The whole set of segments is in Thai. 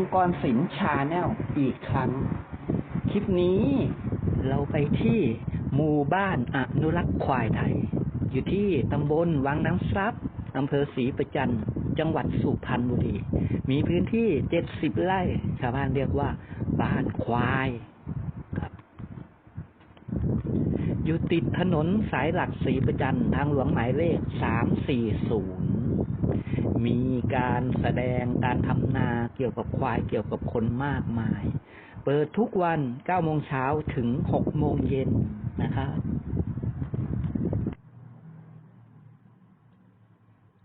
มังกรศิลป์ชาแนลอีกครั้ง คลิปนี้เราไปที่หมู่บ้านอนุรักษ์ควายไทย อยู่ที่ตำบลวังน้ำซับอำเภอศรีประจันจังหวัดสุพรรณบุรี มีพื้นที่เจ็ดสิบไร่ ชาวบ้านเรียกว่า บ้านควายครับอยู่ติดถนนสายหลักศรีประจันทางหลวงหมายเลขสามสี่ศูนย์ มีการแสดงการทำนาเกี่ยวกับควายเกี่ยวกับคนมากมาย เปิดทุกวัน9โมงเช้าถึง6โมงเย็นนะครับ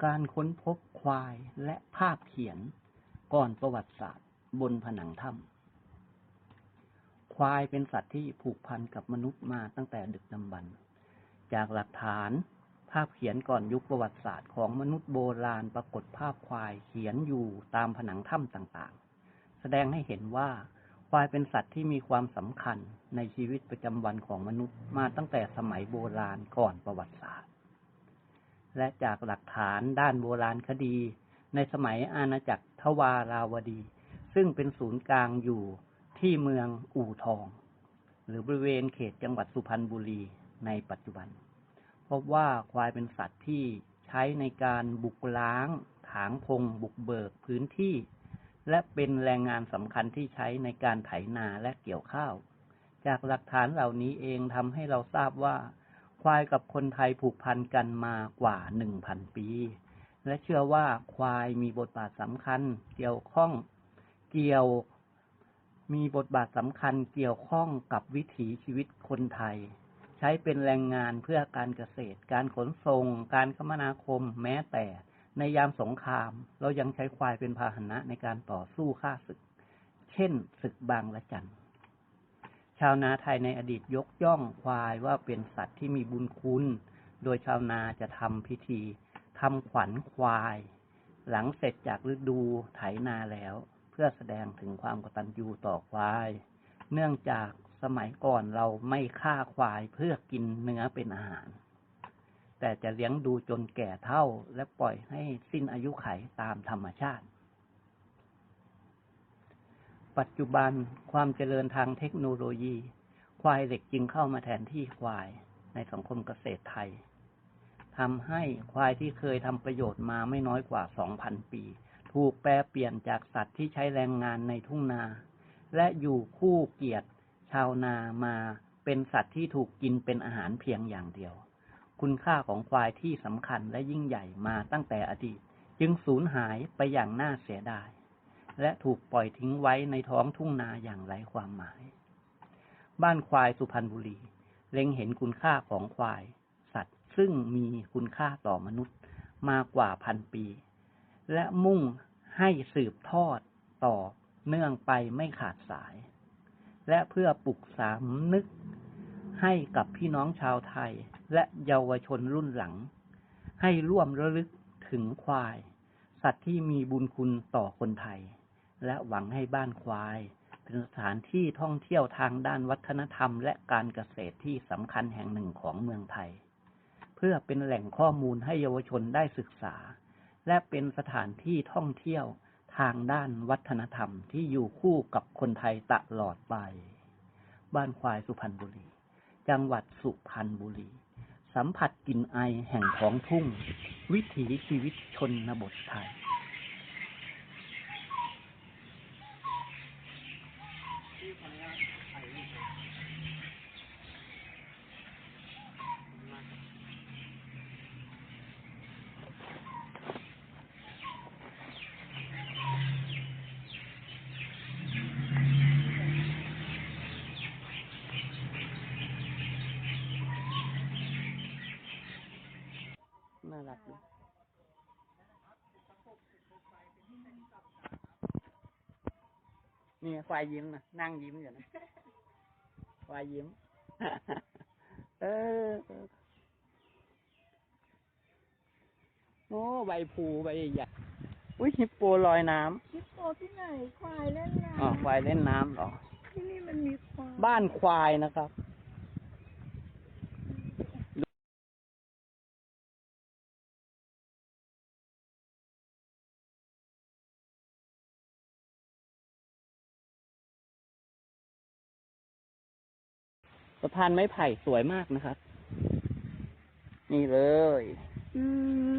การค้นพบควายและภาพเขียนก่อนประวัติศาสตร์บนผนังถ้ำควายเป็นสัตว์ที่ผูกพันกับมนุษย์มาตั้งแต่ดึกดำบรรพ์จากหลักฐานาพเขียนก่อนยุคประวัติศาสตร์ของมนุษย์โบราณปรากฏภาพควายเขียนอยู่ตามผนังถ้ำต่างๆ แสดงให้เห็นว่าควายเป็นสัตว์ที่มีความสำคัญในชีวิตประจำวันของมนุษย์มาตั้งแต่สมัยโบราณก่อนประวัติศาสตร์ และจากหลักฐานด้านโบราณคดี ในสมัยอาณาจักรทวาราวดี ซึ่งเป็นศูนย์กลางอยู่ที่เมืองอู่ทอง หรือบริเวณเขตจังหวัดสุพรรณบุรีในปัจจุบัน บว่าควายเป็นสัตว์ที่ใช้ในการบุกล้าง ถางพง บุกเบิกพื้นที่ และเป็นแรงงานสำคัญที่ใช้ในการไถนาและเกี่ยวข้าว จากหลักฐานเหล่านี้เองทำให้เราทราบว่า ควายกับคนไทยผูกพันกันมากว่าหนึ่งพันปี และเชื่อว่าควายมีบทบาทสำคัญ เกี่ยวข้อง เกี่ยวมีบทบาทสำคัญเกี่ยวข้องกับวิถีชีวิตคนไทย ใช้เป็นแรงงานเพื่อการเกษตร การขนส่ง การคมนาคม แม้แต่ในยามสงคราม เรายังใช้ควายเป็นพาหนะในการต่อสู้ฆ่าศึก เช่นศึกบางละจันชาวนาไทยในอดีตยกย่องควายว่าเป็นสัตว์ที่มีบุญคุณ โดยชาวนาจะทำพิธีทำขวัญควาย หลังเสร็จจากฤดูไถนาแล้ว เพื่อแสดงถึงความกตัญญูต่อควาย เนื่องจาก สมัยก่อนเราไม่ฆ่าควายเพื่อกินเนื้อเป็นอาหาร แต่จะเลี้ยงดูจนแก่เท่าและปล่อยให้สิ้นอายุไขตามธรรมชาติ ปัจจุบันความเจริญทางเทคโนโลยี ควายเหล็กจึงเข้ามาแทนที่ควายในสังคมเกษตรไทยทำให้ควายที่เคยทำประโยชน์มาไม่น้อยกว่า 2,000 ปี ถูกแปลเปลี่ยนจากสัตว์ที่ใช้แรงงานในทุ่งนา และอยู่คู่เกียรติาวนามาเป็นสัตว์ที่ถูกกินเป็นอาหารเพียงอย่างเดียว คุณค่าของควายที่สำคัญและยิ่งใหญ่มาตั้งแต่อดีต จึงสูญหายไปอย่างน่าเสียดาย และถูกปล่อยทิ้งไว้ในท้องทุ่งนาอย่างไร้ความหมาย บ้านควายสุพรรณบุรี เล็งเห็นคุณค่าของควาย สัตว์ซึ่งมีคุณค่าต่อมนุษย์มากกว่าพันปี และมุ่งให้สืบทอดต่อเนื่องไปไม่ขาดสาย และเพื่อปลุกสามนึกให้กับพี่น้องชาวไทย และเยาวชนรุ่นหลัง ให้ร่วมระลึกถึงควาย สัตว์ที่มีบุญคุณต่อคนไทย และหวังให้บ้านควาย เป็นสถานที่ท่องเที่ยวทางด้านวัฒนธรรม และการเกษตรที่สำคัญแห่งหนึ่งของเมืองไทย เพื่อเป็นแหล่งข้อมูลให้เยาวชนได้ศึกษา และเป็นสถานที่ท่องเที่ยว ทางด้านวัฒนธรรมที่อยู่คู่กับคนไทยตลอดไป บ้านควายสุพรรณบุรี จังหวัดสุพรรณบุรี สัมผัสกลิ่นไอแห่งท้องทุ่ง วิถีชีวิตชนบทไทย นี่ควายยิ้มนะนั่งยิ้มอยู่นะควายยิ้ม เออเออโอ้ใบผูใบใหญ่อุ้ยฮิปโปลอยน้ฮิปโปที่ไหนควายเล่นน้ำอ๋อควายเล่นน้ำเหรอำที่นี่มันมีควายบ้านควายนะครับะพานไม้ไผ่สวยมากนะครับ นี่เลย อืม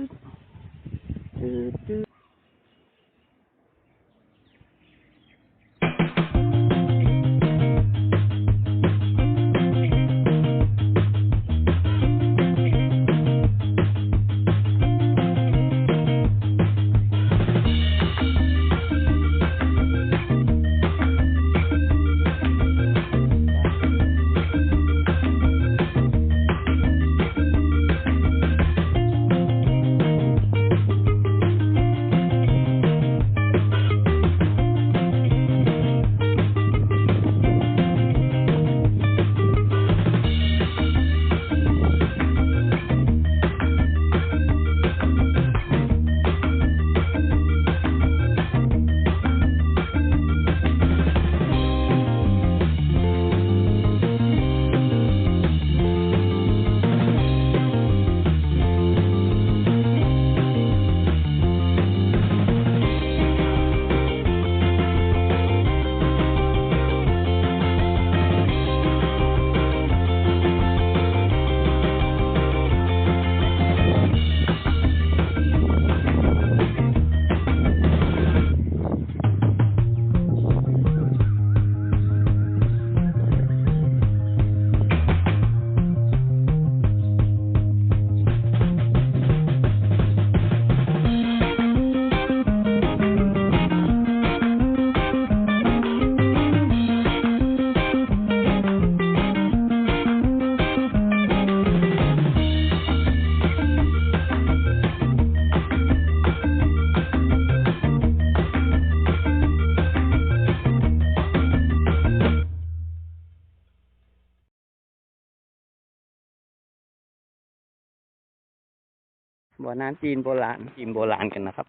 บ่อน้ำจีนโบราณจีนโบราณกันนะครับ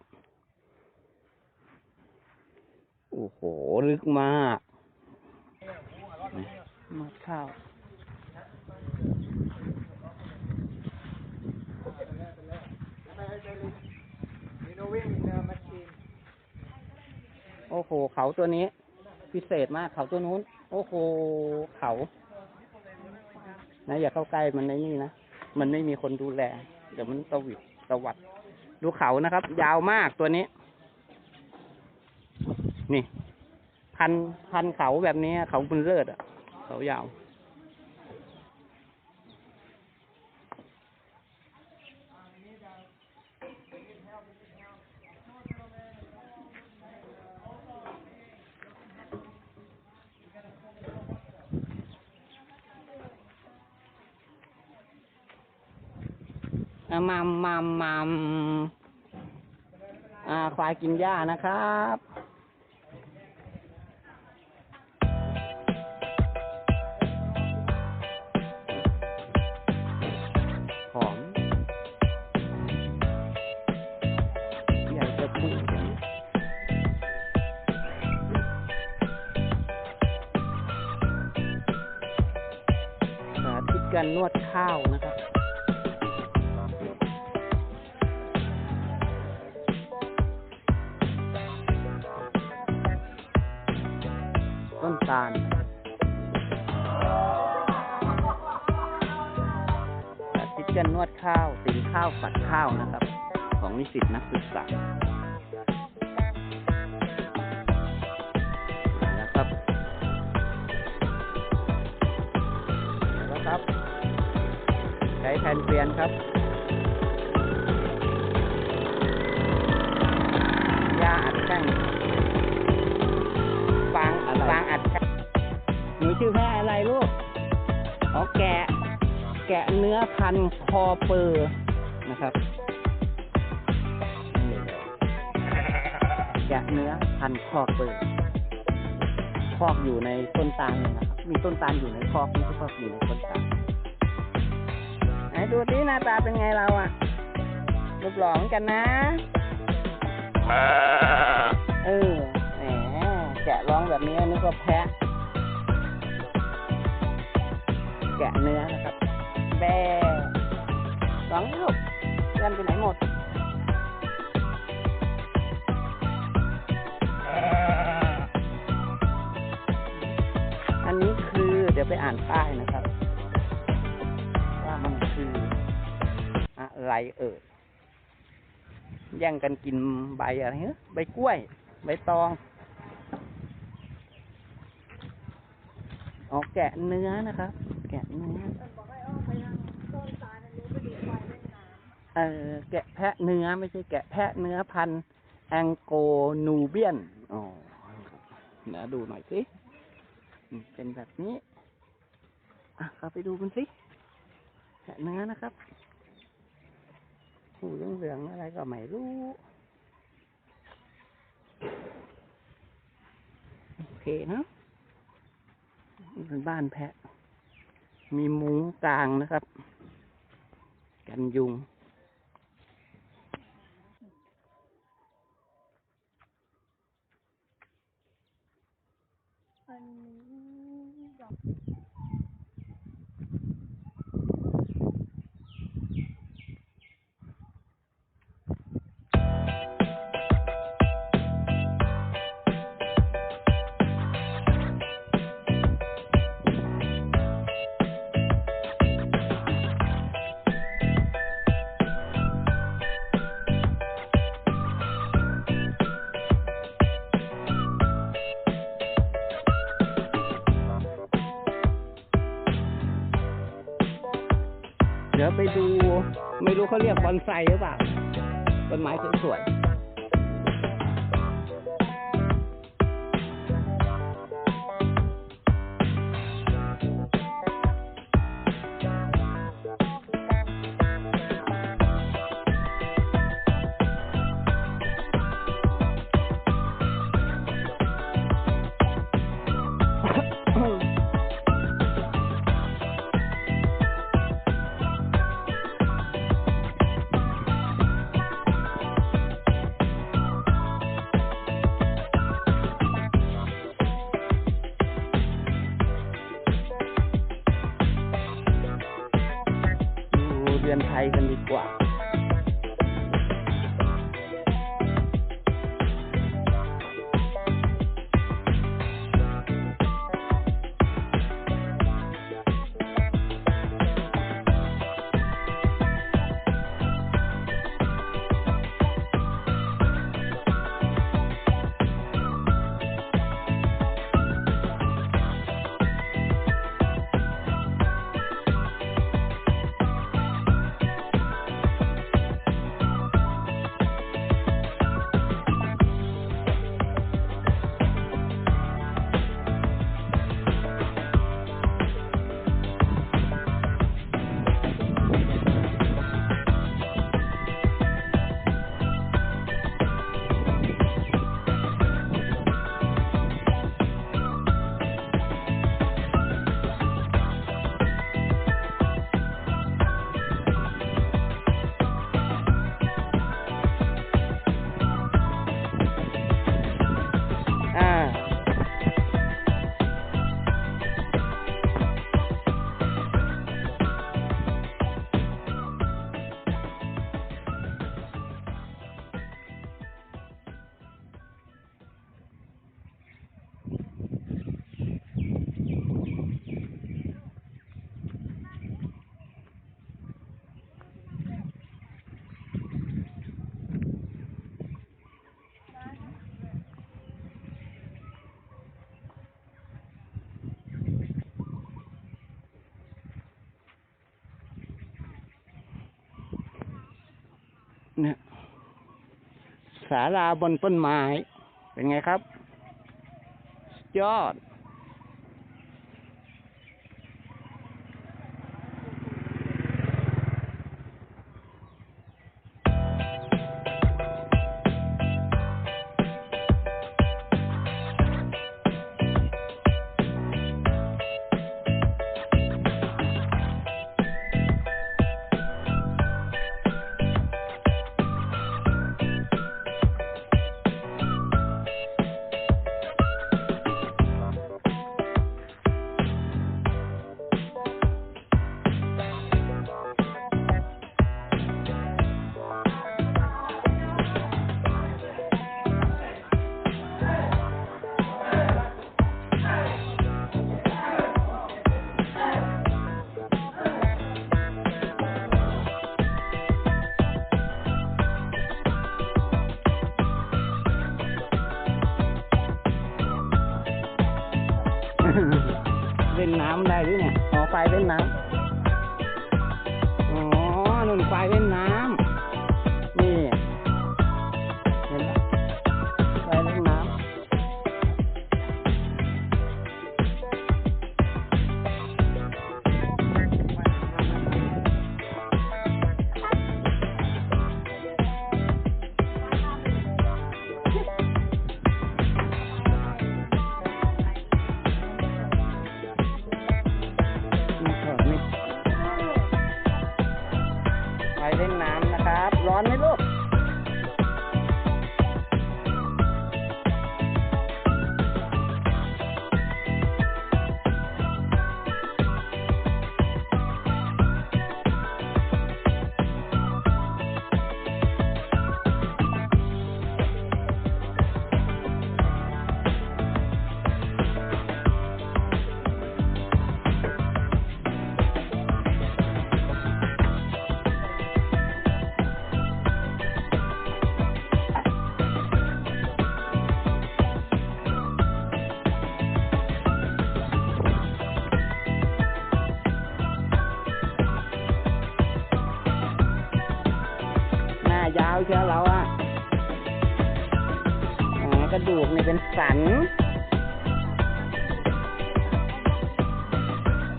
โอ้โห ลึกมากมาข้าวโอ้โห เขาตัวนี้ พิเศษมากเขาตัวนู้น โอ้โห เขานะอย่าเข้าใกล้มันในนี่นะ มันไม่มีคนดูแล เดี๋ยวมันตวิด สวัสดดูเขานะครับ ยาวมากตัวนี้ นี่ พันพันเขาแบบนี้เขาบุญเลิศอะ เขายาว มัมมัมมัมอ่าควายกินหญ้านะครับหอมอยากจะพูดกันสาธิตการนวดข้าวนะครับ ต้นตาลสาธิตการนวดข้าวสีข้าวฝัดข้าวนะครับ ของนิสิตนักศึกษานะครับแล้วครับ ใช้แผ่นเปลี่ยนครับยาอัดแท่งฟางฟางอัดแท่ง หนูชื่อแม่อะไรลูกอ๋อแกะ แกะเนื้อพันธุ์คอเปอร์นะครับ แกะเนื้อพันธุ์คอเปอร์คอกอยู่ในต้นตาลเลยนะครับ มีต้นตาลอยู่ในคอกไม่ใช่คอกอยู่ในต้นตาลไหนดูดิหน้าตาเป็นไงเราอะรูปหล่อเหมือนกันนะเออแหมแกะร้องแบบนี้นึกว่าแพะ แกะเนื้อนะครับ แบสองหกเริ่ไปไหนหมดอันนี้คือเดี๋ยวไปอ่านป้ายนะครับ ว่ามันคืออะไรเอ่ยแย่งกันกินใบอะไรเฮ้ยใบกล้วย ใบตอง อ๋อแกะเนื้อนะครับแกะเนื้อ เออแกะแพะเนื้อไม่ใช่แกะแพะเนื้อพันธุ์แองโกนูเบียน อ๋อเดี๋ยดูหน่อยสิ เป็นแบบนี้ อะเข้าไปดูกันสิ แกะเนื้อนะครับหูเหลืองๆอะไรก็ไม่รู้โอเคนะ เป็นบ้านแพะ มีมุ้งกลางนะครับ กันยุง อันนี้ดอก เขาเรียกบอนไซหรือเปล่าต้นไม้สวยๆ ศาลาบนต้นไม้ เป็นไงครับ ยอด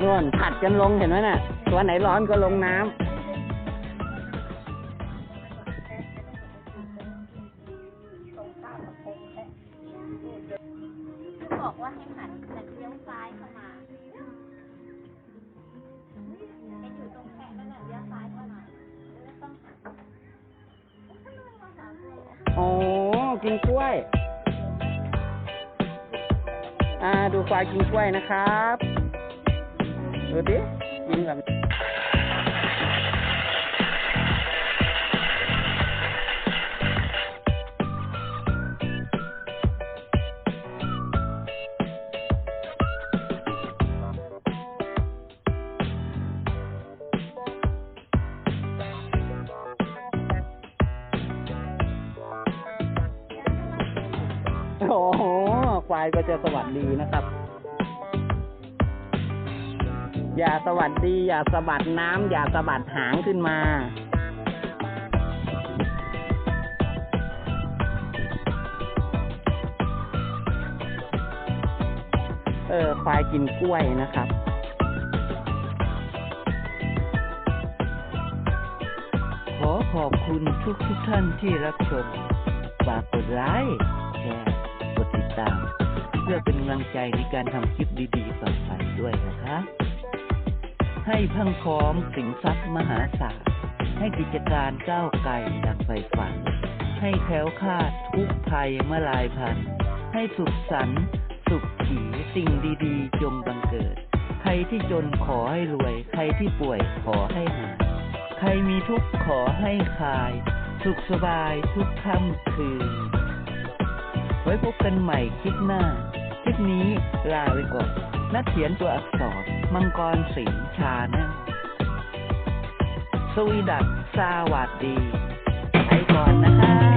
น่วนผัดกันลงเห็นไหมน่ะ ตัวไหนร้อนก็ลงน้ำบอกว่าให้หันแต่เลี้ยวซ้ายเข้ามาไอ้อยู่ตรงแพะนั่นน่ะเลี้ยวซ้ายเข้ามาแล้วต้องหันโอ้กินกล้วย อ่า ดูควายกินกล้วยนะครับ ดูดิกินแบบโอ้โหควายก็จะสวัสดีนะครับ อย่าสวัสดี อย่าสะบัดน้ำ อย่าสะบัดหางขึ้นมาเออควายกินกล้วยนะครับ ขอขอบคุณทุกทุกท่านที่รับชม ฝากกดไลค์แชร์กดติดตาม เพื่อเป็นกำลังใจในการทำคลิปดีๆต่อไปด้วยนะคะ ให้พังพร้อมสิงทรัพย์มหาศาล ให้กิจการก้าวไกลดังไฟฝัน ให้แคล้วคลาดทุกภัยเมื่อลายพัน ให้สุขสันต์สุขขีสิ่งดีๆ จงบังเกิด ใครที่จนขอให้รวย ใครที่ป่วยขอให้หาย ใครมีทุกข์ขอให้คลาย สุขสบายทุกค่ำคืน ไว้พบกันใหม่คลิปหน้า คลิปนี้ลาไปก่อน นักเขียนตัวอักษร มังกรสิงชาแนลสวีดักสวัสดีไปก่อนนะคะ